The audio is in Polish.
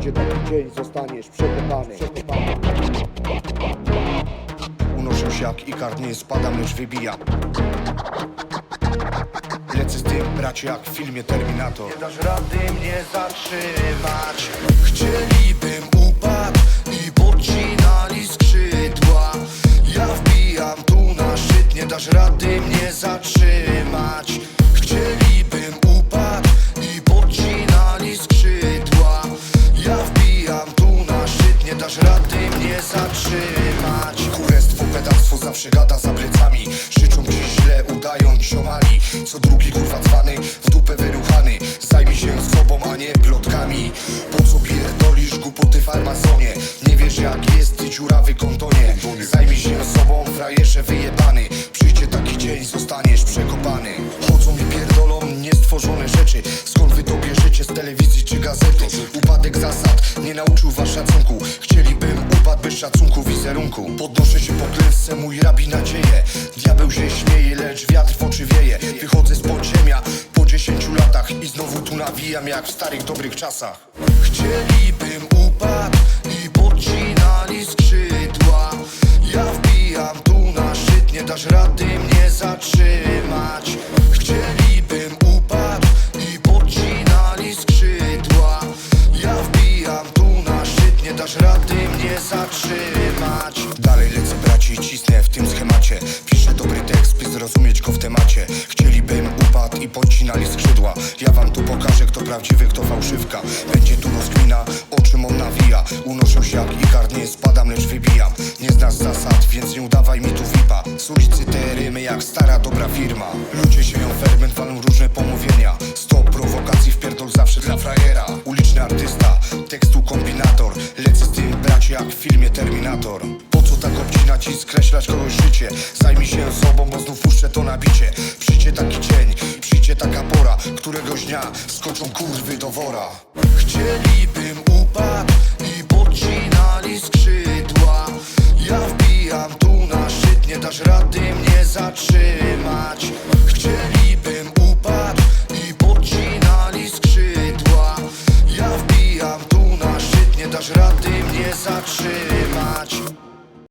dzień zostaniesz przekopany. Unoszę się jak ikar, nie spadam, lecz wybijam Lecę z tym, bracie, jak w filmie Terminator. Nie dasz rady mnie zatrzymać. Chcielibym upadł i podcinali skrzydła. Ja wbijam tu na szczyt, nie dasz rady mnie zatrzymać zawsze gada za plecami. Życzą ci źle, udają ziomali Co drugi kurwa dzwany, w dupę wyruchany. Zajmij się sobą, a nie plotkami. Po co pierdolisz głupoty w armazonie? Nie wiesz jak jest, ty dziurawy kontonie. Zajmij się sobą, frajerze wyjebany. Przyjdzie taki dzień, zostaniesz przekopany. Chodzą i pierdolą niestworzone rzeczy. Skąd wy to bierzecie z telewizji czy gazety? Upadek zasad nie nauczył was szacunku. Chcielibym upadł bez szacunku wizerunku. Podnoszę się po klęsce, mój rabi nadzieję Diabeł się śmieje, lecz wiatr w oczy wieje. Wychodzę z podziemia po 10 latach I znowu tu nawijam jak w starych dobrych czasach. Chcielibym upadł i podcinali skrzydła. Ja wbijam tu na szczyt, nie dasz rady mnie zatrzymać. Chcielibym upadł i podcinali skrzydła. Ja wbijam tu na szczyt, nie dasz rady mnie zatrzymać. Dalej lecę braci i cisnę w tym schemacie. Piszę dobry tekst, by zrozumieć go w temacie. Chcielibym upadł i podcinali skrzydła. Ja wam tu pokażę kto prawdziwy, kto fałszywka. Będzie tu rozkmina, o czym on nawija. Unoszę się jak ikar, nie spadam, lecz wybijam. Nie znasz zasad, więc nie udawaj mi tu vipa Z ulicy te rymy jak stara dobra firma. Ludzie sieją ferment, walą różne pomówienia. Stop prowokacji, wpierdol zawsze dla frajera. Uliczny artysta, tekstu kombinator. Lecę z jak w filmie Terminator. Po co tak obcinać i skreślać kogoś życie? Zajmij się sobą, bo znów puszczę to nabicie. Przyjdzie taki dzień, przyjdzie taka pora Któregoś dnia skoczą kurwy do wora. Chcieli Dasz rady mnie zatrzymać.